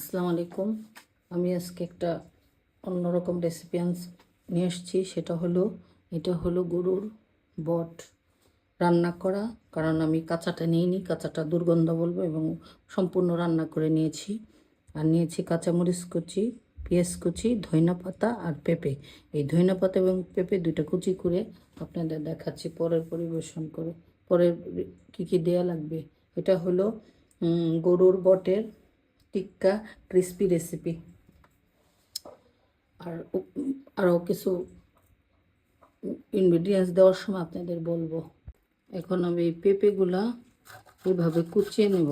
আসসালামু আলাইকুম। আমি আজকে একটা অন্যরকম রেসিপি নিয়ে এসেছি সেটা হলো, এটা হলো গরুর বট। রান্না করা, কারণ আমি কাঁচাটা নিইনি, কাঁচাটা দুর্গন্ধ বলব এবং সম্পূর্ণ রান্না করে নিয়েছি। আর নিয়েছি কাঁচামরিচ কুচি, পেঁয়াজ কুচি, ধইনা পাতা আর পেঁপে। এই ধইনা পাতা এবং পেঁপে দুটো কুচি করে আপনাদের দেখাচ্ছি পরের পরিবেশন করে। পরের কী কী দেয়া লাগবে? এটা হলো গরুর বটের টিক্কা ক্রিস্পি রেসিপি। আর আরও কিছু ইনগ্রিডিয়েন্টস দেওয়ার সময় আপনাদের বলব। এখন আমি এই পেঁপেগুলা এইভাবে কুচিয়ে নেব।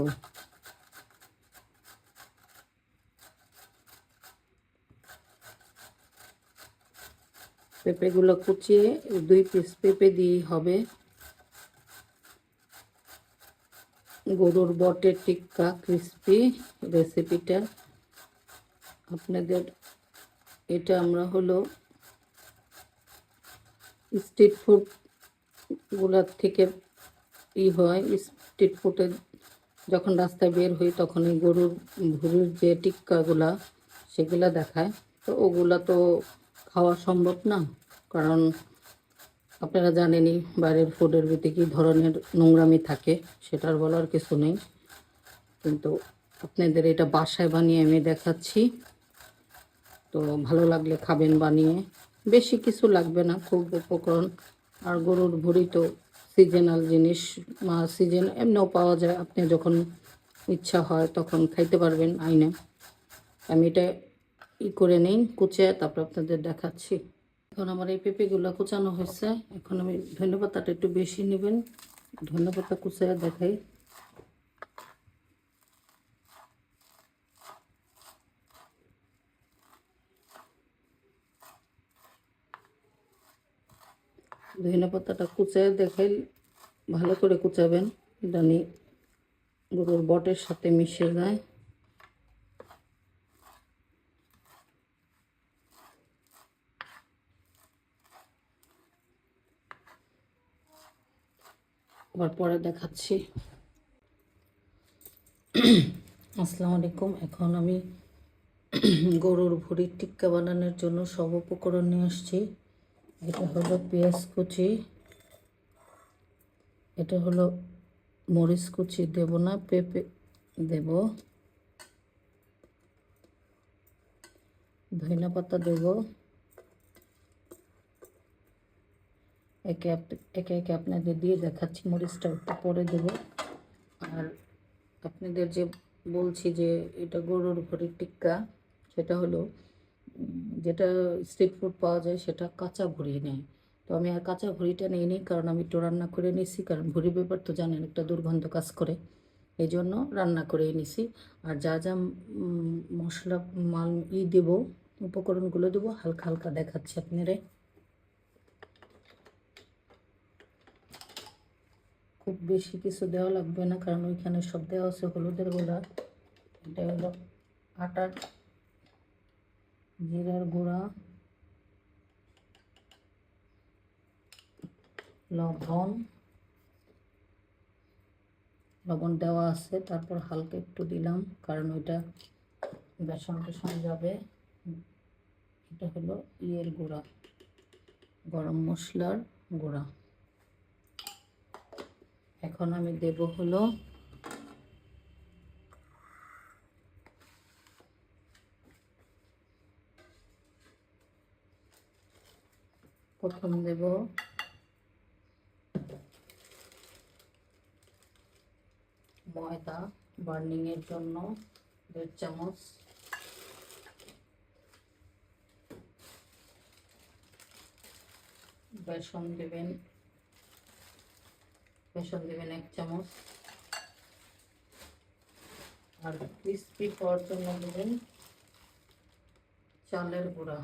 পেঁপেগুলো কুচিয়ে দুই পিস পেঁপে দিয়ে হবে। গরুর বটের টিক্কা ক্রিস্পি রেসিপিটা আপনাদের এটা আমরা হলো স্ট্রিট ফুডগুলার থেকে ই হয়। স্ট্রিট ফুডে যখন রাস্তায় বের হই তখন এই গরুর ভুরুর যে টিক্কাগুলা সেগুলা দেখায়। তো ওগুলা তো খাওয়া সম্ভব না, কারণ আপনারা জানেনই বাইরের ফুডের ভিতরে কী ধরনের নোংরামি থাকে, সেটার বলার কিছু নেই। কিন্তু আপনাদের এটা বাসায় বানিয়ে আমি দেখাচ্ছি। তো ভালো লাগলে খাবেন বানিয়ে। বেশি কিছু লাগবে না, খুব উপকরণ। আর গরুর ভুড়ি তো সিজনাল জিনিস সিজন এমনিও পাওয়া যায়। আপনি যখন ইচ্ছা হয় তখন খাইতে পারবেন, আইনে। আমি এটা ই করে নেই কুচে তারপর আপনাদের দেখাচ্ছি। এখন আমার এই পেঁপেগুলো কুচানো হয়েছে। এখন আমি ধনেপাতাটা একটু বেশি নেবেন। ধনেপাতা কুচায় দেখাই। ধনে পাতাটা কুচায় দেখাই, ভালো করে কুচাবেন। জানি গরুর বটের সাথে মিশে যায়। আবার পরে দেখাচ্ছি। আসসালামু আলাইকুম। এখন আমি গরুর ভুঁড়ির টিক্কা বানানোর জন্য সব উপকরণ নিয়ে আসছি। এটা হলো পেঁয়াজ কুচি। এটা হলো মরিচ কুচি। দেব না, পেঁপে দেব। ধনিয়া পাতা দেব। একে একে একে আপনাদের দিয়ে দেখাচ্ছি, মরিচটা একটু পরে দেব। আর আপনাদের যে বলছি যে এটা গরুর ভুঁড়ির টিক্কা, সেটা হলো যেটা স্ট্রিট ফুড পাওয়া যায় সেটা কাঁচা ভুড়ি নেয়। তো আমি আর কাঁচা ভুড়িটা নিই নি কারণ আমি একটু রান্না করে নিছি কারণ ভুড়ি ব্যাপার তো জানেন, একটা দুর্গন্ধ কাজ করে। এই জন্য রান্না করে নিছি আর যা যা মশলা, মাল ই দেবো, উপকরণগুলো দেবো, হালকা হালকা দেখাচ্ছি আপনারে খুব বেশি কিছু দেওয়া লাগবে না, কারণ ওইখানে সব দেওয়া আছে, হলুদের গোলা এটা হলো আটার জিরার গুঁড়া, লবণ লবণ দেওয়া আছে, তারপর হালকা একটু দিলাম, কারণ ওইটা বেসন টেসন যাবে। এটা হলো ইয়ের গুঁড়া, গরম মশলার গুঁড়া। এখন আমি দেব হলো প্রথম দেব ময়দা বার্নিং এর জন্য দেড় চামচ। বেসন দেবেন বেসন দেবেন এক চামচ। আর ক্রিস্পি পাওয়ার জন্য দেবেন চালের গুঁড়া।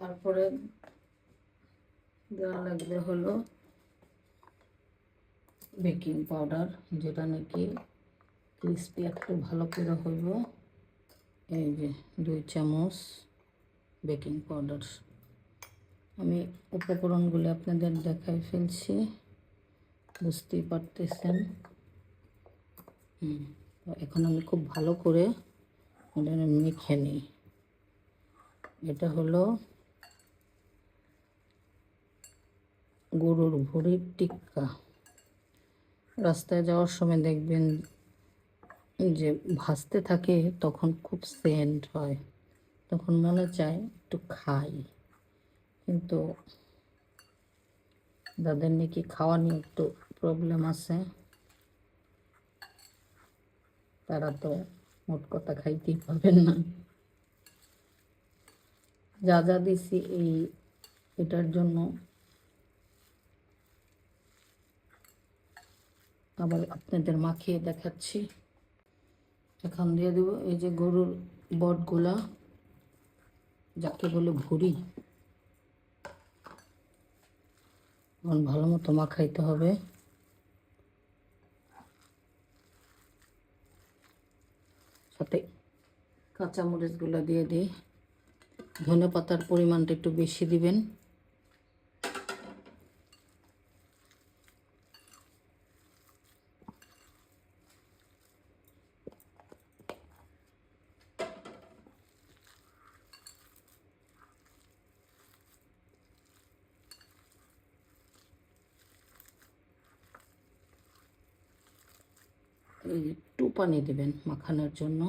তারপরে দেওয়া লাগবে হলো বেকিং পাউডার যেটা নাকি ক্রিস্পি একটু ভালো করে হইব। এই যে দুই চামচ বেকিং পাউডার। আমি উপকরণগুলো আপনাদের দেখাই ফেলছি। বুঝতেই পারতেছেন। এখন আমি খুব ভালো করে এটা মেখে নিই। এটা হলো গরুর ভুঁড়ির টিক্কা। রাস্তায় যাওয়ার সময় দেখবেন যে ভাসতে থাকে, তখন খুব সেন্ট হয়, তখন মনে চায় একটু খাই। কিন্তু যাদের নাকি খাওয়া নিয়ে একটু প্রবলেম আছে। তারা তো মোট কথা খাইতেই পাবেন না। যা যা দিছি এই, এটার জন্য আবার আপনাদের মাখিয়ে দেখাচ্ছি। এখন দিয়ে দেবো এই যে গরুর বটগুলা, যাকে বলে ভুড়ি এখন ভালো মতো মাখাইতে হবে। সাথে কাঁচামরিচগুলো দিয়ে দিই। ধনে পাতার পরিমাণটা একটু বেশি দিবেন। একটু পানি দেবেন মাখানোর জন্য।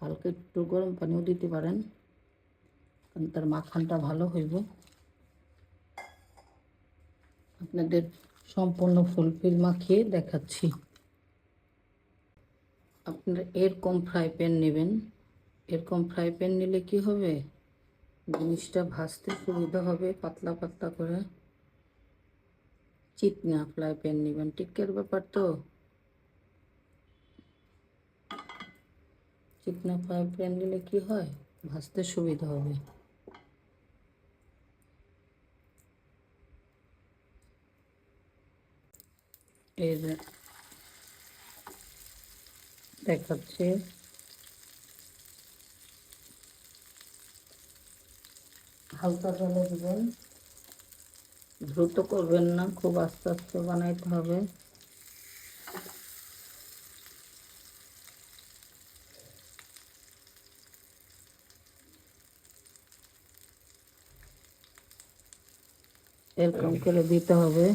হালকা একটু গরম পানিও দিতে পারেন, কারণ তার মাখানটা ভালো হইব। আপনাদের সম্পূর্ণ ফুলফিল মাখিয়ে দেখাচ্ছি। আপনারা এরকম ফ্রাই প্যান নেবেন। এরকম ফ্রাই প্যান নিলে কি হবে? জিনিসটা ভাজতে সুবিধা হবে, পাতলা পাতলা করে। চিকনা ফ্রাই প্যান নেবেন টিকের ব্যাপার তো। চিকনা ফ্রাই প্যান নিলে কি হয়? ভাজতে সুবিধা হবে। যে দেখাচ্ছে। হালকা জলে দিবেন। দ্রুত করবেন না, খুব আস্তে আস্তে বানাইতে হবে। এরকম করে দিতে হবে।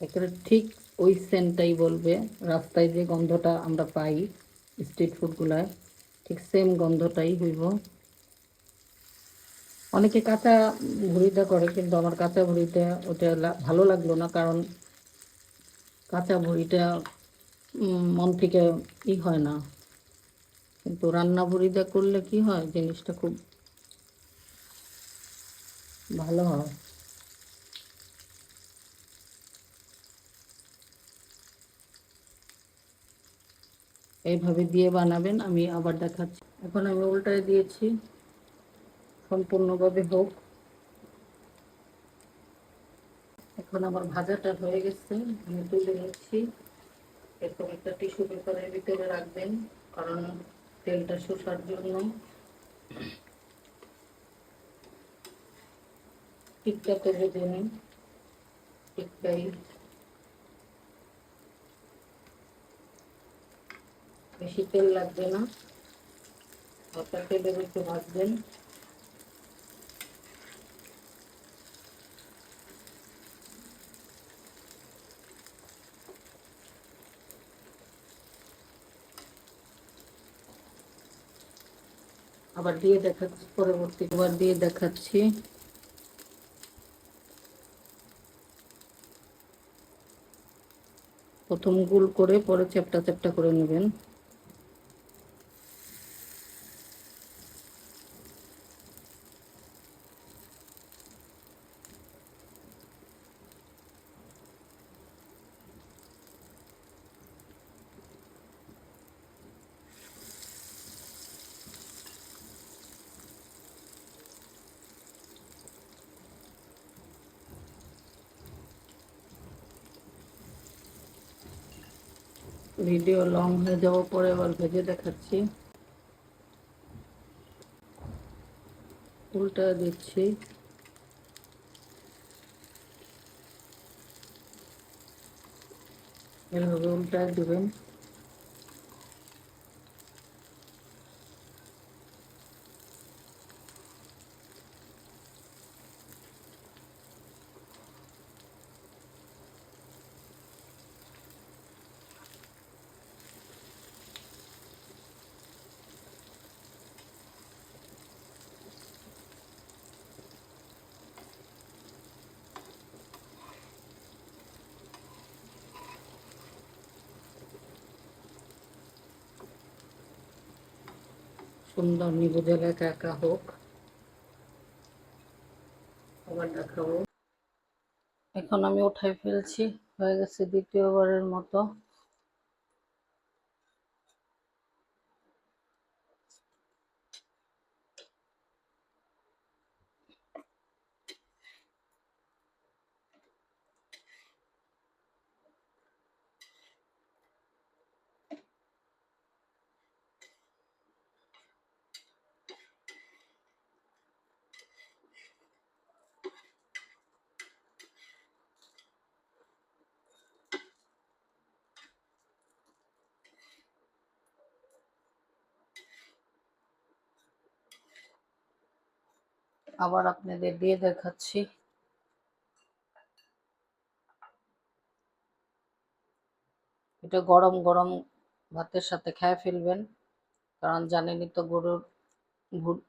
একেবারে ঠিক ওই সেন্টটাই বলবে। রাস্তায় যে গন্ধটা আমরা পাই স্ট্রিট ফুডগুলায় ঠিক সেম গন্ধটাই হইব। অনেকে কাঁচা ভুড়িটা করে, কিন্তু আমার কাঁচা ভুড়িটা ওটা ভালো লাগল না, কারণ কাঁচা ভুড়িটা মন থেকে ই হয় না। কিন্তু রান্না ভুড়িটা করলে কি হয়, জিনিসটা খুব ভালো হয়। এইভাবে দিয়ে বানাবেন, আমি আবার দেখাচ্ছি। এখন আমি উল্টায় দিয়েছি। সম্পূর্ণভাবে হোক। এখন আমার ভাজাটা হয়ে গেছে, আমি তুলে নিচ্ছি। এরকম একটা টিস্যু পেপারের ভিতরে রাখবেন, কারণ তেলটা শোষার জন্য। টিকটা তো বেঁধে নিন বেশি তেল লাগবে না। হালকা তেলের একটু ভাজবেন। আবার দিয়ে দেখাচ্ছি, পরবর্তী আবার দিয়ে দেখাচ্ছি। প্রথম গুল করে পরে চ্যাপটা চ্যাপটা করে নেবেন। ভিডিও লং হয়ে যাওয়ার পরে আবার ভেজে দেখাচ্ছি। উল্টা দিচ্ছি। এভাবে উল্টা দেবেন। সুন্দর নিবু জল একা হোক। আবার দেখাবো। এখন আমি উঠাই ফেলছি, হয়ে গেছে দ্বিতীয়বারের মতো। আবার আপনাদের দিয়ে দেখাচ্ছি। এটা গরম গরম ভাতের সাথে খেয়ে ফেলবেন, কারণ জানেনই তো গরুর ভুট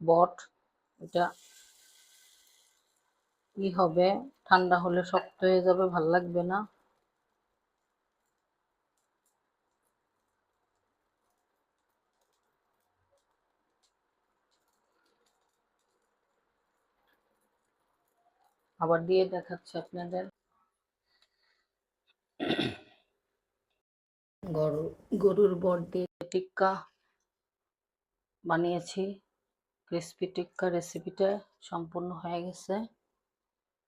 বট, এটা ই হবে? ঠান্ডা হলে শক্ত হয়ে যাবে, ভালো লাগবে না। আবার দিয়ে দেখাচ্ছি আপনাদের। গরু, গরুর বট দিয়ে টিক্কা বানিয়েছি। ক্রিসপি টিক্কা রেসিপিটা সম্পূর্ণ হয়ে গেছে।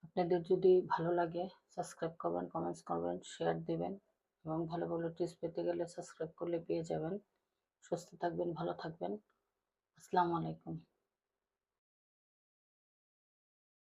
আপনাদের যদি ভালো লাগে সাবস্ক্রাইব করবেন কমেন্টস করবেন শেয়ার দিবেন এবং ভালো ভালো টিপস পেতে গেলে সাবস্ক্রাইব করলে পেয়ে যাবেন। সুস্থ থাকবেন, ভালো থাকবেন। আসসালামু আলাইকুম।